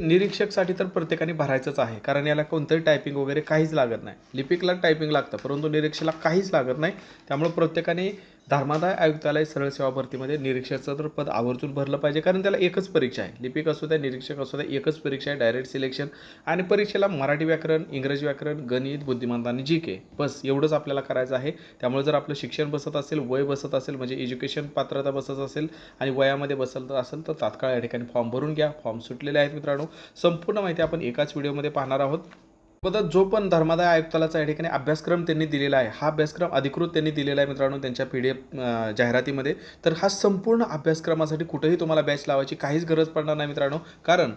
निरीक्षकसाठी तर प्रत्येकाने भरायचंच आहे. कारण याला कोणतंही टायपिंग वगैरे काहीच लागत नाही. लिपिकला टायपिंग लागतं परंतु निरीक्षकला काहीच लागत नाही. त्यामुळे प्रत्येकाने धर्मादाय आयुक्तालय सरळ सेवा भरतीमध्ये निरीक्षकचं तर पद आवर्जून भरलं पाहिजे कारण त्याला एकच परीक्षा आहे. लिपिक असू द्या निरीक्षक असू द्या एकच परीक्षा आहे डायरेक्ट सिलेक्शन आणि परीक्षेला मराठी व्याकरण इंग्रजी व्याकरण गणित बुद्धिमत्ता आणि जी के बस एवढंच आपल्याला करायचं आहे. त्यामुळे जर आपलं शिक्षण बसत असेल वय बसत असेल म्हणजे एज्युकेशन पात्रता बसत असेल आणि वयामध्ये बसत असेल तर तात्काळ या ठिकाणी फॉर्म भरून घ्या. फॉर्म सुटलेले आहेत मित्रांनो. संपूर्ण माहिती आपण एकाच व्हिडिओमध्ये पाहणार आहोत. सोबतच जो पण धर्मादाय आयुक्तालाचा या ठिकाणी अभ्यासक्रम त्यांनी दिलेला आहे हा अभ्यासक्रम अधिकृत त्यांनी दिलेला आहे मित्रांनो त्यांच्या पी डी एफ जाहिरातीमध्ये. तर हा संपूर्ण अभ्यासक्रमासाठी कुठेही तुम्हाला बॅच लावायची काहीच गरज पडणार नाही मित्रांनो. कारण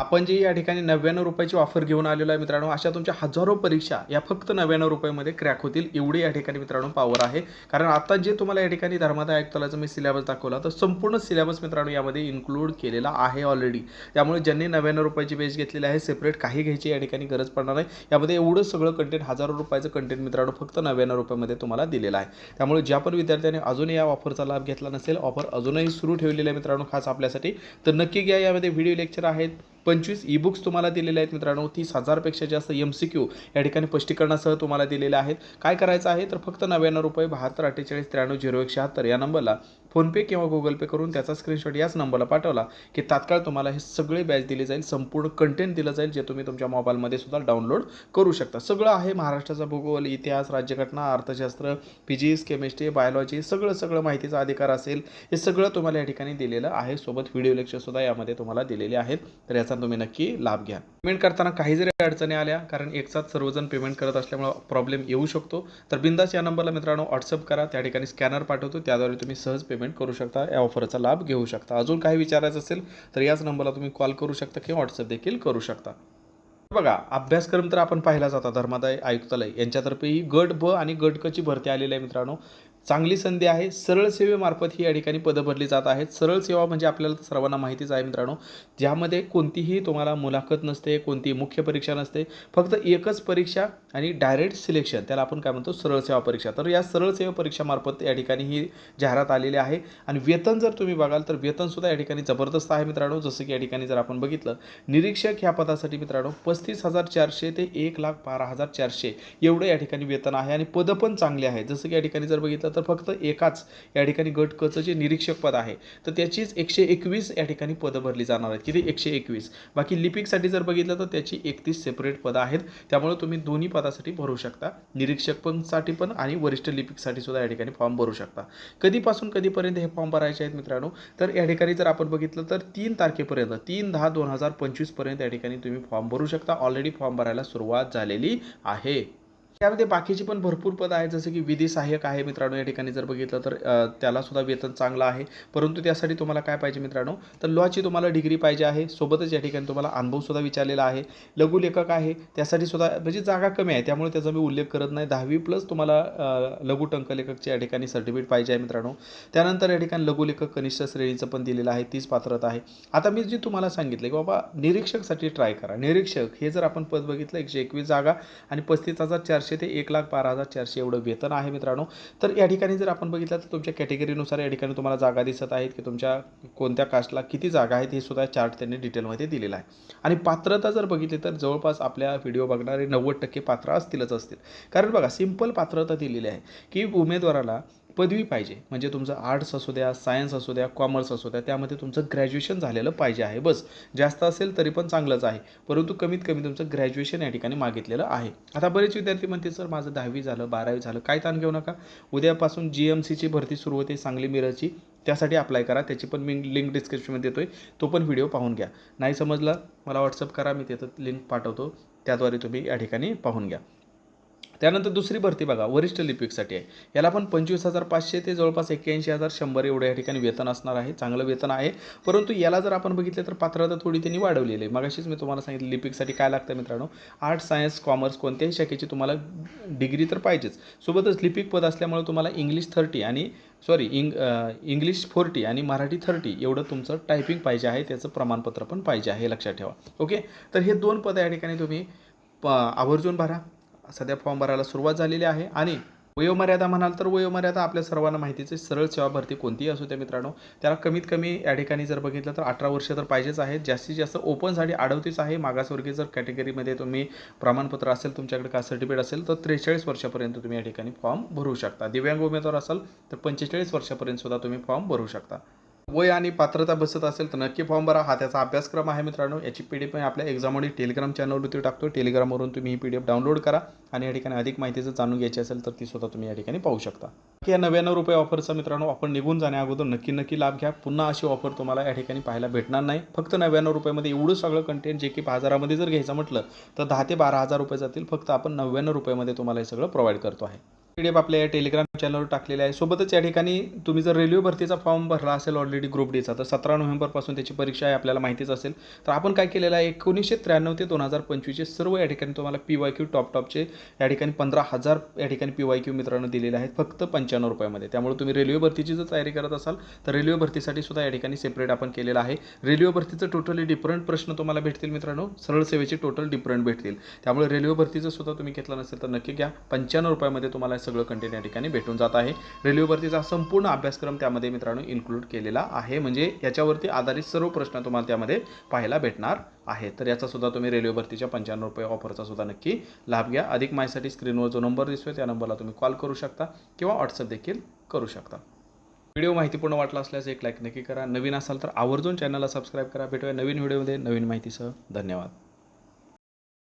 आपण जी या ठिकाणी नव्याण्णव रुपयाची ऑफर घेऊन आलेलो आहे मित्रांनो अशा तुमच्या हजारो परीक्षा या फक्त नव्याण्णव रुपयामध्ये क्रॅक होतील एवढी या ठिकाणी मित्रांनो पॉवर आहे. कारण आता जे तुम्हाला या ठिकाणी धर्मादाय आयुक्तालाचा मी सिलेबस दाखवला तर संपूर्ण सिलेबस मित्रांनो यामध्ये इन्क्लूड केलेला आहे ऑलरेडी त्यामुळे ज्यांनी नव्याण्णव रुपयाची बेस घेतलेली आहे सेपरेट काही घ्यायची या ठिकाणी गरज पडणार नाही. यामध्ये एवढं सगळं कंटेंट हजारो रुपयाचं कंटेंट मित्रांनो फक्त नव्याण्णव रुपयामध्ये तुम्हाला दिलेलं आहे. त्यामुळे ज्या पण विद्यार्थ्यांनी अजूनही या ऑफरचा लाभ घेतला नसेल ऑफर अजूनही सुरू ठेवलेली आहे मित्रांनो खास आपल्यासाठी तर नक्की घ्या यामध्ये व्हिडिओ लेक्चर आहेत. पंचवीस ई बुक्स तुम्हाला दिलेले आहेत मित्रांनो. तीस हजारपेक्षा जास्त एम सी क्यू या ठिकाणी स्पष्टीकरणासह तुम्हाला दिलेले आहेत. काय करायचं आहे? तर फक्त नव्याण्णव रुपये बहात्तर अठ्ठेचाळीस त्र्याण्णव झिरो एक शहात्तर या नंबरला फोनपे किंवा गुगल पे करून त्याचा स्क्रीनशॉट याच नंबरला पाठवला की तात्काळ तुम्हाला हे सगळे बॅच दिले जाईल संपूर्ण कंटेंट दिलं जाईल जे तुम्ही तुमच्या मोबाईलमध्ये सुद्धा डाउनलोड करू शकता. सगळं आहे महाराष्ट्राचा भूगोल इतिहास राज्यघटना अर्थशास्त्र फिजिक्स केमिस्ट्री बायोलॉजी सगळं सगळं माहितीचा अधिकार असेल हे सगळं तुम्हाला या ठिकाणी दिलेलं आहे. सोबत व्हिडिओ लेक्चर सुद्धा यामध्ये तुम्हाला दिलेले आहेत. तर याचा तुम्ही नक्की लाभ घ्या. पेमेंट करताना काही जरी अडचणी आल्या कारण एकसाथ सर्वजण पेमेंट करत असल्यामुळे प्रॉब्लेम येऊ शकतो. तर बिंदास या नंबरला मित्रांनो व्हॉट्सअप करा. त्या ठिकाणी स्कॅनर पाठवतो. त्याद्वारे तुम्ही सहज पेमेंट करू शकता या ऑफरचा लाभ घेऊ शकता. अजून काही विचारायचं असेल तर याच नंबरला तुम्ही कॉल करू शकता किंवा व्हॉट्सअप देखील करू शकता. बघा अभ्यासक्रम तर आपण पाहिला जाता धर्मादाय आयुक्तालय. यांच्यातर्फे ही गट ब आणि गट क ची भरती आलेली आहे मित्रांनो. चांगली संधी आहे. सरळ सेवेमार्फत ही या ठिकाणी पदं भरली जात आहेत. सरळ सेवा म्हणजे आपल्याला सर्वांना माहितीच आहे मित्रांनो. ज्यामध्ये कोणतीही तुम्हाला मुलाखत नसते कोणतीही मुख्य परीक्षा नसते. फक्त एकच परीक्षा आणि डायरेक्ट सिलेक्शन त्याला आपण काय म्हणतो? सरळ सेवा परीक्षा. तर या सरळ सेवा परीक्षामार्फत या ठिकाणी ही जाहिरात आलेली आहे. आणि वेतन जर तुम्ही बघाल तर वेतनसुद्धा या ठिकाणी जबरदस्त आहे मित्रांनो. जसं की या ठिकाणी जर आपण बघितलं निरीक्षक ह्या पदासाठी मित्रांनो पस्तीस हजार चारशे ते एक लाख बारा हजार चारशे एवढं या ठिकाणी वेतन आहे. आणि पदं पण चांगली आहे जसं की या ठिकाणी जर बघितलं तर फक्त एकाच या ठिकाणी गट कचं जे निरीक्षक पद आहे तर त्याचीच एकशे एकवीस या ठिकाणी पदं भरली जाणार आहेत. किती? एकशे एकवीस. बाकी लिपिकसाठी जर बघितलं तर त्याची एकतीस सेपरेट पदं आहेत. त्यामुळे तुम्ही दोन्ही पदासाठी भरू शकता. निरीक्षक पणसाठी पण आणि वरिष्ठ लिपिकसाठी सुद्धा या ठिकाणी फॉर्म भरू शकता. कधीपासून कधीपर्यंत हे फॉर्म भरायचे आहेत मित्रांनो? तर या ठिकाणी जर आपण बघितलं तर तीन तारखेपर्यंत तीन दहा दोन हजार पंचवीसपर्यंत या ठिकाणी तुम्ही फॉर्म भरू शकता. ऑलरेडी फॉर्म भरायला सुरुवात झालेली आहे. त्यामध्ये बाकीची पण भरपूर पद आहेत जसं की विधी सहाय्यक आहे मित्रांनो या ठिकाणी जर बघितलं तर त्यालासुद्धा त्याला सुद्धा वेतन चांगलं आहे. परंतु त्यासाठी तुम्हाला काय पाहिजे मित्रांनो तर लॉची तुम्हाला डिग्री पाहिजे आहे. सोबतच या ठिकाणी तुम्हाला अनुभव सुद्धा विचारलेला आहे. लघुलेखक आहे. त्यासाठी सुद्धा म्हणजे जागा कमी आहे. त्यामुळे त्याचा मी उल्लेख करत नाही. दहावी प्लस तुम्हाला लघु टंकलेखकचे या ठिकाणी सर्टिफिकेट पाहिजे आहे मित्रांनो. त्यानंतर या ठिकाणी लघुलेखक कनिष्ठ श्रेणीचं पण दिलेलं आहे. तीच पात्रता आहे. आता मी जे तुम्हाला सांगितलं की बाबा निरीक्षकसाठी ट्राय करा. निरीक्षक हे जर आपण पद बघितलं एकशे एकवीस जागा आणि पस्तीस हजार चारशे ते एक लाख बारा हजार चारशे एवढं वेतन आहे मित्रांनो. तर या ठिकाणी जर आपण बघितलं तर तुमच्या कॅटेगरीनुसार या ठिकाणी तुम्हाला जागा दिसत आहेत की तुमच्या कोणत्या कास्टला किती जागा आहेत हे सुद्धा चार्ट त्यांनी डिटेलमध्ये दिलेला आहे. आणि पात्रता जर बघितली तर जवळपास आपल्या व्हिडिओ बघणारे नव्वद टक्के पात्र असतीलच असतील. कारण बघा सिंपल पात्रता दिलेली आहे की उमेदवाराला पदवी पाहिजे. म्हणजे तुमचं आर्ट्स असू द्या सायन्स असू द्या कॉमर्स असू द्या त्यामध्ये तुमचं ग्रॅज्युएशन झालेलं पाहिजे आहे. बस जास्त असेल तरी पण चांगलंच आहे. परंतु कमीत कमी तुमचं ग्रॅज्युएशन या ठिकाणी मागितलेलं आहे. आता बरेच विद्यार्थी म्हणते सर माझं दहावी झालं बारावी झालं काय ताण घेऊ नका. उद्यापासून जी एम सीची भरती सुरू होते सांगली मिरजची. त्यासाठी अप्लाय करा. त्याची पण मी लिंक डिस्क्रिप्शनमध्ये आहे तो पण व्हिडिओ पाहून घ्या. नाही समजला? मला व्हॉट्सअप करा. मी तिथं लिंक पाठवतो. त्याद्वारे तुम्ही या ठिकाणी पाहून घ्या. त्यानंतर दुसरी भरती बघा वरिष्ठ लिपिकसाठी आहे. याला पण पंचवीस हजार पाचशे ते जवळपास एक्क्याऐंशी हजार शंभर एवढ्या या ठिकाणी वेतन असणार आहे. चांगलं वेतन आहे. परंतु याला जर आपण बघितलं तर पात्रता थोडी त्यांनी वाढवलेली आहे. मगाशीच मी तुम्हाला सांगितलं लिपिकसाठी काय लागतं मित्रांनो? आर्ट्स सायन्स कॉमर्स कोणत्याही शाखेची तुम्हाला डिग्री तर पाहिजेच. सोबतच लिपिक पद असल्यामुळे तुम्हाला इंग्लिश थर्टी आणि सॉरी इंग इंग्लिश फोर्टी आणि मराठी थर्टी एवढं तुमचं टायपिंग पाहिजे आहे. त्याचं प्रमाणपत्र पण पाहिजे आहे. लक्षात ठेवा. ओके? तर हे दोन पदं या ठिकाणी तुम्ही प आवर्जून भरा. सध्या फॉर्म भरायला सुरुवात झालेली आहे. आणि वयोमर्यादा म्हणाल तर वयोमर्यादा आपल्या सर्वांना माहितीचे सरळ सेवा भरती कोणतीही असू द्या मित्रांनो त्याला कमीत कमी या ठिकाणी जर बघितलं तर अठरा वर्ष तर पाहिजेच आहेत जास्तीत जास्त ओपनसाठी अडवतीच आहे. मागासवर्गीय जर कॅटेगरीमध्ये तुम्ही प्रमाणपत्र असेल तुमच्याकडे का सर्टिफिकेट असेल तर त्रेचाळीस वर्षापर्यंत तुम्ही या ठिकाणी फॉर्म भरू शकता. दिव्यांग उमेदवार असाल तर पंचेचाळीस वर्षापर्यंत सुद्धा तुम्ही फॉर्म भरू शकता. वय आणि पात्रता बसत असेल तर नक्की फॉर्म भरा. हा त्याचा अभ्यासक्रम आहे मित्रांनो. याची पी डी एफ मी आपल्या एक्झाममध्ये टेलिग्राम चॅनलवरती टाकतो. टेलिग्रामवरून तुम्ही ही पी डी एफ डाउनलोड करा आणि या ठिकाणी अधिक माहिती जर जाणून घ्यायची असेल तर ती सुद्धा तुम्ही या ठिकाणी पाहू शकता. की या नव्याण्णव रुपये ऑफरचा मित्रांनो आपण निघून जाण्या अगोदर नक्की नक्की लाभ घ्या. पुन्हा अशी ऑफर तुम्हाला या ठिकाणी पाहायला भेटणार नाही. फक्त नव्याण्णव रुपयामध्ये एवढं सगळं कंटेंट जे की हजारामध्ये जर घ्यायचं म्हटलं तर दहा ते बारा हजार रुपये जातील. फक्त आपण नव्याण्णव रुपयामध्ये तुम्हाला हे सगळं प्रोव्हाइड करतो आहे. पी डी एफ आपल्या या टेलिग्राम चॅनलवर टाकलेले आहे. सोबतच या ठिकाणी तुम्ही जर रेल्वे भरतीचा फॉर्म भरला असेल ऑलरेडी ग्रुप डीचा तर सतरा नोव्हेंबरपासून त्याची परीक्षा आहे आपल्याला माहितीच असेल. तर आपण काय केलेलं आहे एकोणीसशे त्र्याण्णव ते दोन हजार पंचवीसचे सर्व या ठिकाणी तुम्हाला पी वाय क्यू टॉप टॉपचे या ठिकाणी पंधरा हजार या ठिकाणी पी वाय क्यू मित्रांनो दिलेले आहेत फक्त पंच्याण्णव रुपयामध्ये. त्यामुळे तुम्ही रेल्वे भरतीची जर तयारी करत असाल तर रेल्वे भरतीसाठी सुद्धा या ठिकाणी सेपरेट आपण केलेलं आहे. रेल्वे भरतीचं टोटली डिफरंट प्रश्न तुम्हाला भेटतील मित्रांनो. सरळ सेवेचे टोटल डिफरंट भेटतील. त्यामुळे रेल्वे भरतीचं सुद्धा तुम्ही घेतलं नसेल तर नक्की घ्या. पंच्याण्णव रुपयामध्ये तुम्हाला सगळं कंटेंट या ठिकाणी भेटून जात आहे. रेल्वे भरतीचा संपूर्ण अभ्यासक्रम त्यामध्ये मित्रांनो इन्क्लूड केलेला आहे. म्हणजे याच्यावरती आधारित सर्व प्रश्न तुम्हाला त्यामध्ये पाहायला भेटणार आहे तर याचा सुद्धा तुम्ही रेल्वे भरतीच्या पंच्याण्णव रुपये ऑफरचा सुद्धा नक्की लाभ घ्या. अधिक माहितीसाठी स्क्रीनवर जो नंबर दिसतोय त्या नंबरला तुम्ही कॉल करू शकता किंवा व्हॉट्सअप देखील करू शकता. व्हिडिओ माहितीपूर्ण वाटला असल्यास एक लाईक नक्की करा. नवीन असाल तर आवर्जून चॅनलला सबस्क्राईब करा. भेटूया नवीन व्हिडिओमध्ये. नवीन माहितीसह धन्यवाद.